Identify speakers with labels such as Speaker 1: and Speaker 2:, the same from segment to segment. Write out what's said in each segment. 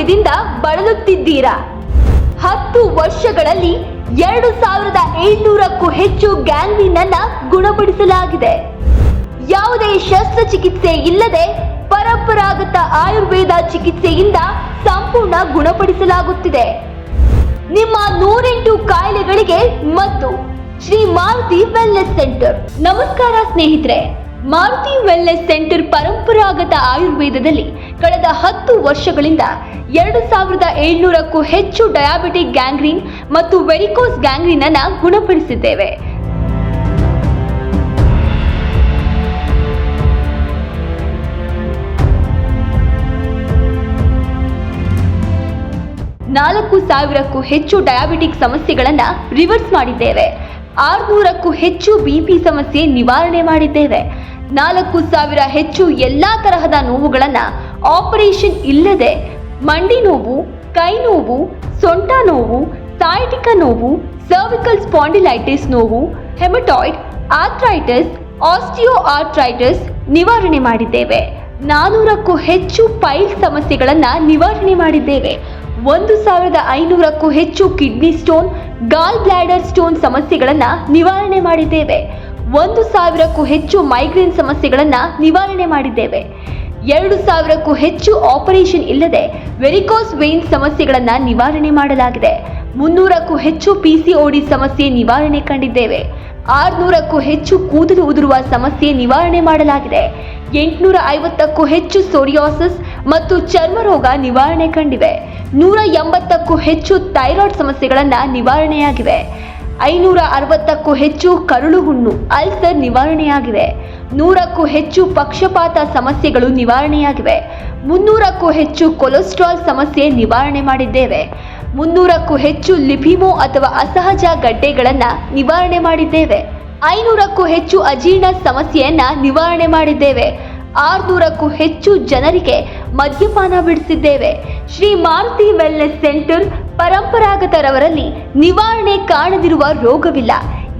Speaker 1: ಅನಾರೋಗ್ಯದಿಂದ ಬಳಲುತ್ತಿದ್ದೀರಾ? ಹತ್ತು ವರ್ಷಗಳಲ್ಲಿ ಎರಡು ಸಾವಿರದ ಏಳ್ನೂರಕ್ಕೂ ಹೆಚ್ಚು ಗ್ಯಾಂಗ್ರೀನ್ ಅನ್ನ ಗುಣಪಡಿಸಲಾಗಿದೆ. ಯಾವುದೇ ಶಸ್ತ್ರಚಿಕಿತ್ಸೆ ಇಲ್ಲದೆ ಪರಂಪರಾಗತ ಆಯುರ್ವೇದ ಚಿಕಿತ್ಸೆಯಿಂದ ಸಂಪೂರ್ಣ ಗುಣಪಡಿಸಲಾಗುತ್ತಿದೆ. ನಿಮ್ಮ ನೂರೆಂಟು ಕಾಯಿಲೆಗಳಿಗೆ ಮತ್ತು ಶ್ರೀ ಮಾರುತಿ ವೆಲ್ನೆಸ್ ಸೆಂಟರ್. ನಮಸ್ಕಾರ ಸ್ನೇಹಿತರೆ. ಮಾರುತಿ ವೆಲ್ನೆಸ್ ಸೆಂಟರ್ ಪರಂಪರಾಗತ ಆಯುರ್ವೇದದಲ್ಲಿ ಕಳೆದ ಹತ್ತು ವರ್ಷಗಳಿಂದ ಎರಡು ಸಾವಿರದ ಏಳ್ನೂರಕ್ಕೂ ಹೆಚ್ಚು ಡಯಾಬಿಟಿಕ್ ಗ್ಯಾಂಗ್ರೀನ್ ಮತ್ತು ವೆರಿಕೋಸ್ ಗ್ಯಾಂಗ್ರೀನ್ ಅನ್ನ ಗುಣಪಡಿಸಿದ್ದೇವೆ. ನಾಲ್ಕು ಸಾವಿರಕ್ಕೂ ಹೆಚ್ಚು ಡಯಾಬಿಟಿಕ್ ಸಮಸ್ಯೆಗಳನ್ನು ರಿವರ್ಸ್ ಮಾಡಿದ್ದೇವೆ. ಆರ್ನೂರಕ್ಕೂ ಹೆಚ್ಚು ಬಿಪಿ ಸಮಸ್ಯೆ ನಿವಾರಣೆ ಮಾಡಿದ್ದೇವೆ. ನಾಲ್ಕು ಸಾವಿರ ಹೆಚ್ಚು ಎಲ್ಲಾ ತರಹದ ನೋವುಗಳನ್ನ ಆಪರೇಷನ್ ಇಲ್ಲದೆ ಮಂಡಿ ನೋವು, ಕೈ ನೋವು, ಸೊಂಟ ನೋವು ಸಾಯಿಟಿಕ ನೋವು ಸರ್ವಿಕಲ್ ಸ್ಪಾಂಡಿಲೈಟಿಸ್ ನೋವು ಹೆಮಟಾಯ್ಡ್ ಆರ್ಥ್ರೈಟಿಸ್ ಆಸ್ಟಿಯೋ ಆರ್ಥ್ರೈಟಿಸ್ ನಿವಾರಣೆ ಮಾಡಿದ್ದೇವೆ. ನಾನೂರಕ್ಕೂ ಹೆಚ್ಚು ಪೈಲ್ ಸಮಸ್ಯೆಗಳನ್ನು ನಿವಾರಣೆ ಮಾಡಿದ್ದೇವೆ. ಒಂದು ಸಾವಿರದ ಐನೂರಕ್ಕೂ ಹೆಚ್ಚು kidney stone, gall bladder stone ಸಮಸ್ಯೆಗಳನ್ನು ನಿವಾರಣೆ ಮಾಡಿದ್ದೇವೆ. ಒಂದು ಸಾವಿರಕ್ಕೂ ಹೆಚ್ಚು ಮೈಗ್ರೇನ್ ಸಮಸ್ಯೆಗಳನ್ನು ನಿವಾರಣೆ ಮಾಡಿದ್ದೇವೆ. ಎರಡು ಸಾವಿರಕ್ಕೂ ಹೆಚ್ಚು ಆಪರೇಷನ್ ಇಲ್ಲದೆ ವೆರಿಕೋಸ್ ವೇನ್ ಸಮಸ್ಯೆಗಳನ್ನು ನಿವಾರಣೆ ಮಾಡಲಾಗಿದೆ. ಮುನ್ನೂರಕ್ಕೂ ಹೆಚ್ಚು ಪಿಸಿಒಡಿ ಸಮಸ್ಯೆ ನಿವಾರಣೆ ಕಂಡಿದ್ದೇವೆ. ಆರುನೂರಕ್ಕೂ ಹೆಚ್ಚು ಕೂದಲು ಉದುರುವ ಸಮಸ್ಯೆ ನಿವಾರಣೆ ಮಾಡಲಾಗಿದೆ. ಎಂಟುನೂರ ಐವತ್ತಕ್ಕೂ ಹೆಚ್ಚು ಸೋರಿಯಾಸಿಸ್ ಮತ್ತು ಚರ್ಮ ರೋಗ ನಿವಾರಣೆ ಕಂಡಿವೆ. ನೂರ ಎಂಬತ್ತಕ್ಕೂ ಹೆಚ್ಚು ಥೈರಾಯ್ಡ್ ಸಮಸ್ಯೆಗಳನ್ನು ನಿವಾರಣೆಯಾಗಿವೆ. ಐನೂರ ಅರವತ್ತಕ್ಕೂ ಹೆಚ್ಚು ಕರುಳು ಹುಣ್ಣು ಅಲ್ಸರ್ ನಿವಾರಣೆಯಾಗಿವೆ. ನೂರಕ್ಕೂ ಹೆಚ್ಚು ಪಕ್ಷಪಾತ ಸಮಸ್ಯೆಗಳು ನಿವಾರಣೆಯಾಗಿವೆ. ಮುನ್ನೂರಕ್ಕೂ ಹೆಚ್ಚು ಕೊಲೆಸ್ಟ್ರಾಲ್ ಸಮಸ್ಯೆ ನಿವಾರಣೆ ಮಾಡಿದ್ದೇವೆ. ಮುನ್ನೂರಕ್ಕೂ ಹೆಚ್ಚು ಲಿಪಿಮೋ ಅಥವಾ ಅಸಹಜ ಗಡ್ಡೆಗಳನ್ನು ನಿವಾರಣೆ ಮಾಡಿದ್ದೇವೆ. ಐನೂರಕ್ಕೂ ಹೆಚ್ಚು ಅಜೀರ್ಣ ಸಮಸ್ಯೆಯನ್ನ ನಿವಾರಣೆ ಮಾಡಿದ್ದೇವೆ. ಆರ್ನೂರಕ್ಕೂ ಹೆಚ್ಚು ಜನರಿಗೆ ಮದ್ಯಪಾನ ಬಿಡಿಸಿದ್ದೇವೆ. ಶ್ರೀ ಮಾರುತಿ ವೆಲ್ನೆಸ್ ಸೆಂಟರ್ ಪರಂಪರಾಗತರವರಲ್ಲಿ ನಿವಾರಣೆ ಕಾಣದಿರುವ ರೋಗವಿಲ್ಲ.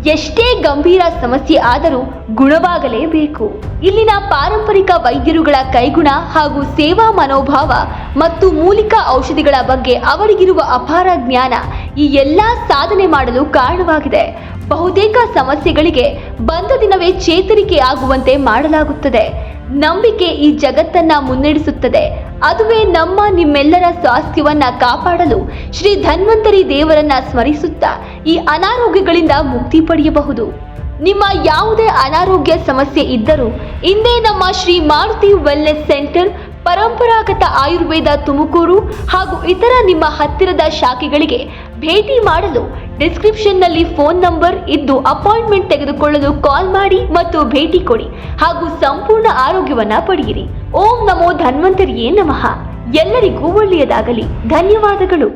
Speaker 1: ಎಷ್ಟೇ ಗಂಭೀರ ಸಮಸ್ಯೆ ಆದರೂ ಗುಣವಾಗಲೇಬೇಕು. ಇಲ್ಲಿನ ಪಾರಂಪರಿಕ ವೈದ್ಯರುಗಳ ಕೈಗುಣ ಹಾಗೂ ಸೇವಾ ಮನೋಭಾವ ಮತ್ತು ಮೂಲಿಕ ಔಷಧಿಗಳ ಬಗ್ಗೆ ಅವರಿಗಿರುವ ಅಪಾರ ಜ್ಞಾನ ಈ ಎಲ್ಲ ಸಾಧನೆ ಮಾಡಲು ಕಾರಣವಾಗಿದೆ. ಬಹುತೇಕ ಸಮಸ್ಯೆಗಳಿಗೆ ಬಂದ ದಿನವೇ ಚೇತರಿಕೆ ಆಗುವಂತೆ ಮಾಡಲಾಗುತ್ತದೆ. ನಂಬಿಕೆ ಈ ಜಗತ್ತನ್ನ ಮುನ್ನಡೆಸುತ್ತದೆ. ಅದುವೇ ನಮ್ಮ ನಿಮ್ಮೆಲ್ಲರ ಸ್ವಾಸ್ಥ್ಯವನ್ನ ಕಾಪಾಡಲು ಶ್ರೀ ಧನ್ವಂತರಿ ದೇವರನ್ನ ಸ್ಮರಿಸುತ್ತಾ ಈ ಅನಾರೋಗ್ಯಗಳಿಂದ ಮುಕ್ತಿ ಪಡೆಯಬಹುದು. ನಿಮ್ಮ ಯಾವುದೇ ಅನಾರೋಗ್ಯ ಸಮಸ್ಯೆ ಇದ್ದರೂ ಇಂದೇ ನಮ್ಮ ಶ್ರೀ ಮಾರುತಿ ವೆಲ್ನೆಸ್ ಸೆಂಟರ್, ಪರಂಪರಾಗತ ಆಯುರ್ವೇದ ತುಮಕೂರು ಹಾಗೂ ಇತರ ನಿಮ್ಮ ಹತ್ತಿರದ ಶಾಖೆಗಳಿಗೆ ಭೇಟಿ ಮಾಡಲು ಡಿಸ್ಕ್ರಿಪ್ಷನ್ನಲ್ಲಿ ಫೋನ್ ನಂಬರ್ ಇದ್ದು ಅಪಾಯಿಂಟ್ಮೆಂಟ್ ತೆಗೆದುಕೊಳ್ಳಲು ಕಾಲ್ ಮಾಡಿ ಮತ್ತು ಭೇಟಿ ಕೊಡಿ ಹಾಗೂ ಸಂಪೂರ್ಣ ಆರೋಗ್ಯವನ್ನ ಪಡೆಯಿರಿ. ಓಂ ನಮೋ ಧನ್ವಂತರಿಯೇ ನಮಃ. ಎಲ್ಲರಿಗೂ ಒಳ್ಳೆಯದಾಗಲಿ. ಧನ್ಯವಾದಗಳು.